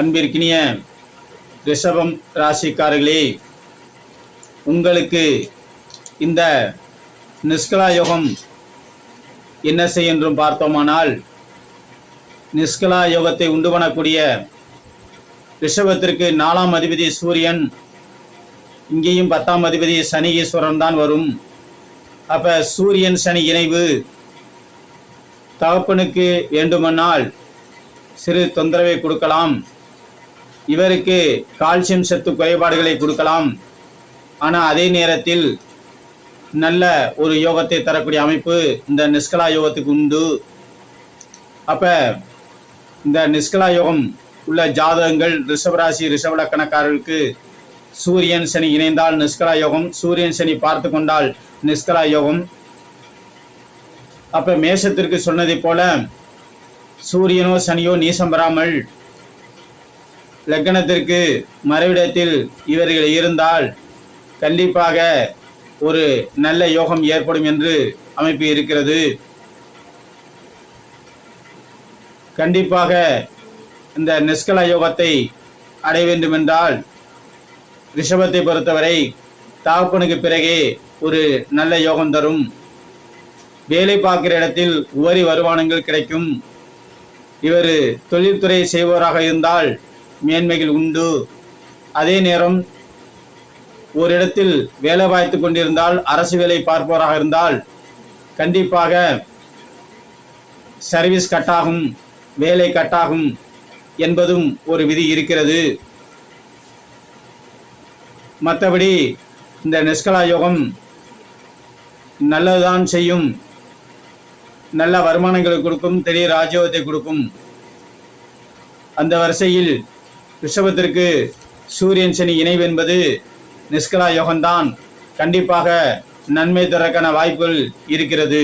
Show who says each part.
Speaker 1: அன்பிற்கினிய ரிஷபம் ராசிக்காரர்களே உங்களுக்கு இந்த நிஷ்கலா யோகம் என்ன செய்ய என்றும் பார்த்தோமானால் நிஷ்கலா யோகத்தை உண்டு பண்ணக்கூடிய ரிஷபத்திற்கு நாலாம் அதிபதி சூரியன் இங்கேயும் பத்தாம் அதிபதி சனி ஈஸ்வரன் தான் வரும். அப்ப சூரியன் சனி இணைவு தகப்பனுக்கு வேண்டுமானால் சிறு தொந்தரவை கொடுக்கலாம். இவருக்கு கால்சியம் சத்து குறைபாடுகளை கொடுக்கலாம். ஆனால் அதே நேரத்தில் நல்ல ஒரு யோகத்தை தரக்கூடிய அமைப்பு இந்த நிஷ்கலா யோகத்துக்கு உண்டு. அப்போ இந்த நிஷ்கலா யோகம் உள்ள ஜாதகங்கள் ரிஷபராசி ரிஷபலக்கணக்காரர்களுக்கு சூரியன் சனி இணைந்தால் நிஷ்கலா யோகம் சூரியன் சனி பார்த்து கொண்டால் நிஷ்கலா யோகம். அப்போ மேஷத்திற்கு சொன்னதைப் போல சூரியனோ சனியோ நீசம் பெறாமல் லக்கணத்திற்கு மறைவிடத்தில் இவர்கள் இருந்தால் கண்டிப்பாக ஒரு நல்ல யோகம் ஏற்படும் என்று அமைப்பு இருக்கிறது. கண்டிப்பாக இந்த நிஷ்கல யோகத்தை அடைய வேண்டுமென்றால் ரிஷபத்தை பொறுத்தவரை தாப்பனுக்கு பிறகே ஒரு நல்ல யோகம் தரும். வேலை பார்க்கிற இடத்தில் உவரி வருமானங்கள் கிடைக்கும். இவர் தொழில்துறை செய்பவராக இருந்தால் மேன்மைகள் உண்டு. அதே நேரம் ஒரு இடத்தில் வேலை பார்த்து கொண்டிருந்தால் அரசு வேலை பார்ப்பவராக இருந்தால் கண்டிப்பாக சர்வீஸ் கட்டாகும் வேலை கட்டாகும் என்பதும் ஒரு விதி இருக்கிறது. மற்றபடி இந்த நிஷ்கலா யோகம் நல்லதுதான் செய்யும். நல்ல வருமானங்களை கொடுக்கும் தெளிய ராஜயோகத்தை கொடுக்கும். அந்த வரிசையில் ரிஷபத்திற்கு சூரியன் சனி இணைவு என்பது நிஷ்கலா யோகம்தான். கண்டிப்பாக நன்மை தரக்கான வாய்ப்புகள் இருக்கிறது.